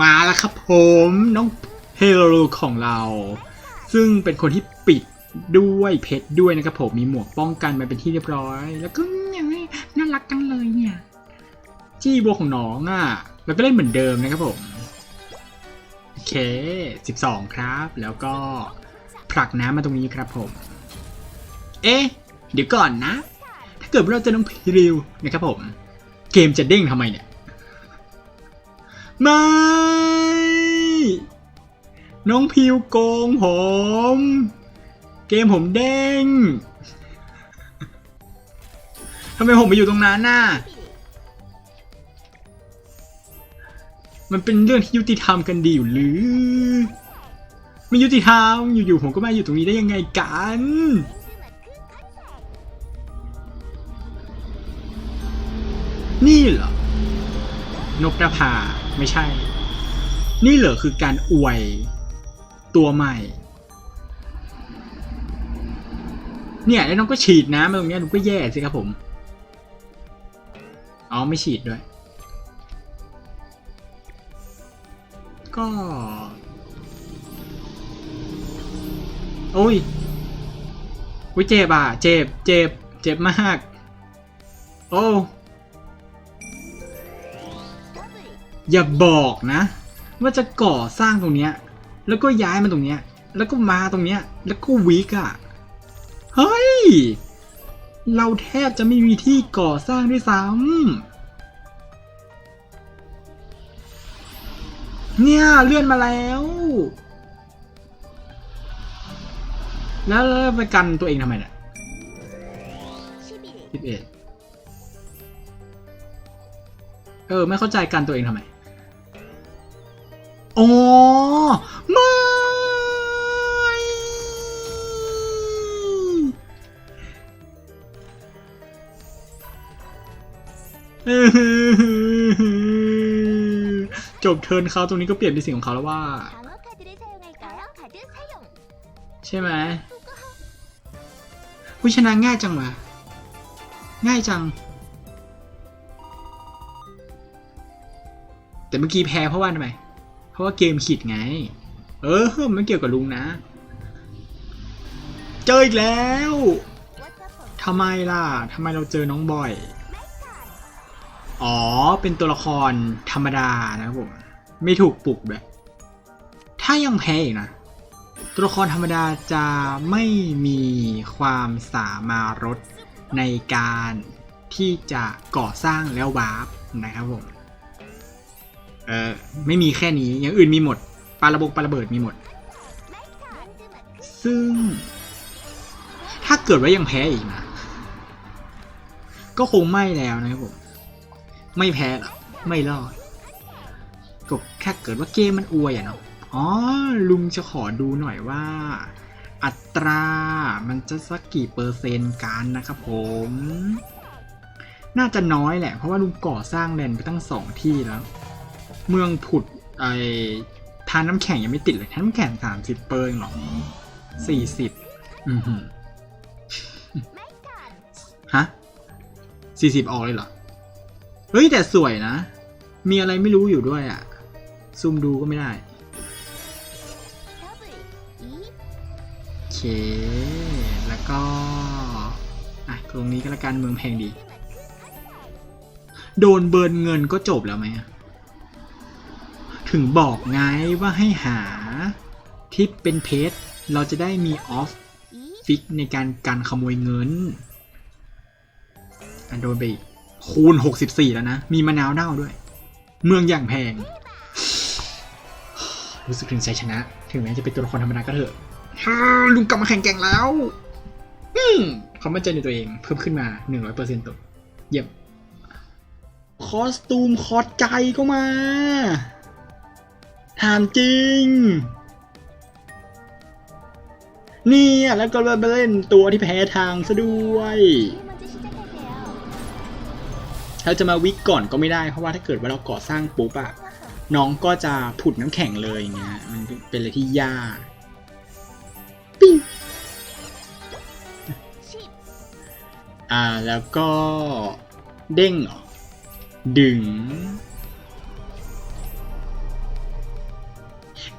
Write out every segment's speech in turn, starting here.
มาแล้วครับผมน้องเฮโรของเรา ซึ่งเป็นคนที่ปิดด้วยเพชรด้วยนะครับผมมีหมวกป้องกันมาเป็นที่เรียบร้อย แล้วก็ยังน่ารักจังเลยเนี่ยจี้บัวของน้องอะแล้วก็เล่นเหมือนเดิมนะครับผมโอเค 12 ครับ แล้วก็ผลักน้ำมาตรงนี้ครับผม เอ๊ะเดี๋ยวก่อนนะ ถ้าเกิดเราจะน้องพริวนะครับผม เกมจะเด้งทำไมเนี่ย ไม่ น้องพิวโกงผม เกมผมเด้งทำไมผมไปอยู่ตรงนั้นน่ะ มันเป็นเรื่องที่ยุติธรรมกันดีอยู่หรือ ไม่ยุติธรรมอยู่ๆผมก็มาอยู่ตรงนี้ได้ยังไงกันนี่เหรอนกนภา ไม่ใช่ นี่เหรอคือการอวยตัวใหม่ เนี่ยแล้วน้องก็ฉีดน้ำมาตรงเนี้ยหนูก็แย่สิครับผมอ๋อไม่ฉีดด้วย ก็ โอ้ยอุ้ยเจ็บอะ เจ็บ เจ็บ เจ็บมาก โอ้ อย่าบอกนะ ว่าจะก่อสร้างตรงเนี้ย แล้วก็ย้ายมาตรงเนี้ย แล้วก็มาตรงเนี้ย แล้วก็วิกอะเฮ้ย เราแทบจะไม่มีที่ก่อสร้างด้วยซ้ำเนี่ยเลื่อนมาแล้ว แล้วไปกันตัวเองทำไมเนี่ยสิบเอ็ดเออ ไม่เข้าใจกันตัวเองทำไม อ๋อไม่จบเทิร์นเขาตรงนี้ก็เปลี่ยนเป็นสิ่งของเขาแล้วว่า ใช่ไหมผู้ชนะง่ายจังวะง่ายจัง แต่เมื่อกี้แพ้เพราะว่าทำไม เพราะว่าเกมขีดไง เออไม่เกี่ยวกับลุงนะ เจออีกแล้วทำไมล่ะทำไมเราเจอน้องบ่อย อ๋อ เป็นตัวละครธรรมดานะครับผม ไม่ถูกปลุกแบบ ถ้ายังแพ้อีกนะ ตัวละครธรรมดาจะไม่มีความสามารถในการที่จะก่อสร้างแล้ววาร์ปนะครับผม เออไม่มีแค่นี้อย่างอื่นมีหมดปาระบงปาระเบิดมีหมด ซึ่ง ถ้าเกิดว่ายังแพ้อีกนะ ก็คงไม่แล้วนะครับผม ไม่แพ้หรอกไม่รอดก็แค่เกิดว่าเกมมันอวยอะเนาะอ๋อลุงจะขอดูหน่อยว่า อัตรามันจะสักกี่เปอร์เซนต์กันนะครับผม น่าจะน้อยแหละ เพราะว่าลุงก่อสร้างแลนไปตั้งสองที่แล้ว เมืองผุดไอทานน้ำแข็งยังไม่ติดเลยทานน้ำแข็งสามสิบเปอร์เองหรอสี่สิบอือหือฮะสี่สิบออกเลยเหรอ เฮ้ยแต่สวยนะ มีอะไรไม่รู้อยู่ด้วยอะ่ะ ซูมดูก็ไม่ได้โอเค แล้วก็อะตรงนี้ก็แล้วกันเมืองแพงดี โดนเบิร์นเงินก็จบแล้วไหมอะ ถึงบอกไงว่าให้หาที่เป็นเพชรเราจะได้มีออฟฟิกในการการขโมยเงิน อันโดนไปอีกคูณ 64 แล้วนะ มีมะนาวเน่าด้วย เมืองอย่างแพง รู้สึกถึงชัยชนะ ถึงแม้จะเป็นตัวละครธรรมดาก็เถอะฮาลุงกลับมาแข่งแก่งแล้วอืมเขามั่นใจในตัวเองเพิ่มขึ้นมา 100%ตัวเยี่ยมคอสตูมคอร์ดใจก็มา ถามจริง เนี่ยแล้วก็ไปเล่นตัวที่แพ้ทางซะด้วย เราจะมาวิกก่อนก็ไม่ได้เพราะว่าถ้าเกิดว่าเราก่อสร้างปุ๊บอะน้องก็จะผุดน้ำแข็งเลยเงี้ยมันเป็นอะไรที่ยากปิ้งอ่าแล้วก็เด้งเหรอดึง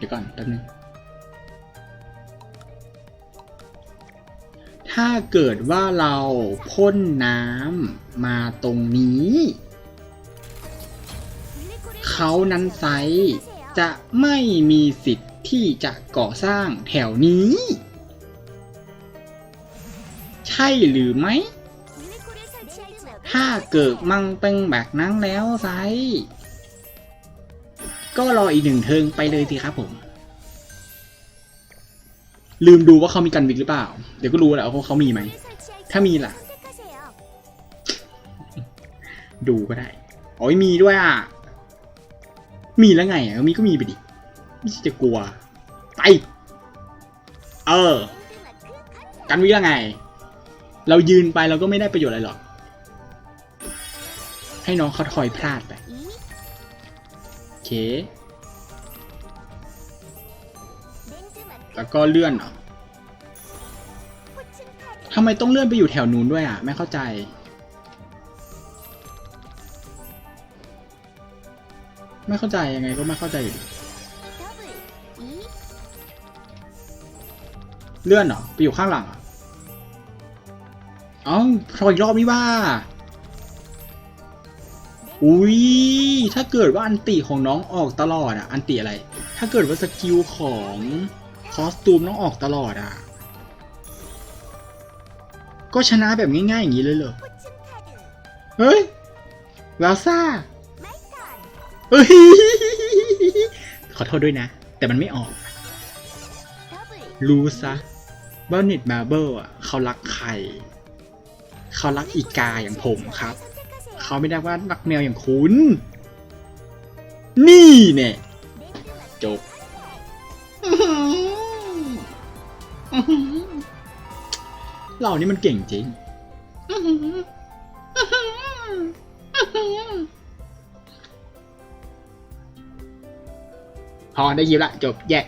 เดี๋ยวก่อนแป๊บนึงถ้าเกิดว่าเราพ่นน้ำมาตรงนี้ เขานั้นไซจะไม่มีสิทธิ์ที่จะก่อสร้างแถวนี้ ใช่หรือไม่ถ้าเกิดมังเป็นแบบนั้นแล้วไซ ก็รออีกหนึ่งเทิงไปเลยสิครับผม ลืมดูว่าเขามีกันวิกหรือเปล่า เดี๋ยวก็รู้แหละว่าเขามีไหม ถ้ามีล่ะ ดูก็ได้โอ้ยมีด้วยอะ มีแล้วไงอะมีก็มีไปดิ ไม่ใช่จะกลัว ไป เออ กันวิแล้วไง เรายืนไปเราก็ไม่ได้ประโยชน์อะไรหรอก ให้น้องเขาถอยพลาดไป เคแล้วก็เลื่อนเหรอทำไมต้องเลื่อนไปอยู่แถวนู้นด้วยอะ ไม่เข้าใจ ไม่เข้าใจยังไงก็ไม่เข้าใจอยู่เลื่อนเหรอ ไปอยู่ข้างหลังเหรอเอ้าพออีกรอบนี้ว่า อุ้ยถ้าเกิดว่าอันติของน้องออกตลอดอะ อันติอะไร ถ้าเกิดว่าสกิลของคอสตูมน้องออกตลอดอะ ก็ชนะแบบง่ายๆอย่างนี้เลยเหรอ เฮ้ย ลาซ่า เฮ้ย ขอโทษด้วยนะ แต่มันไม่ออก รู้ซะว่าเน็ตมาเบิลอะ เขารักใคร เขารักอีกาอย่างผมครับ เขาไม่ได้ว่ารักแมวอย่างคุณ นี่เนี่ยจบอื้อหืออื้อหือเรานี่มันเก่งจริง พอได้ยินละจบแยก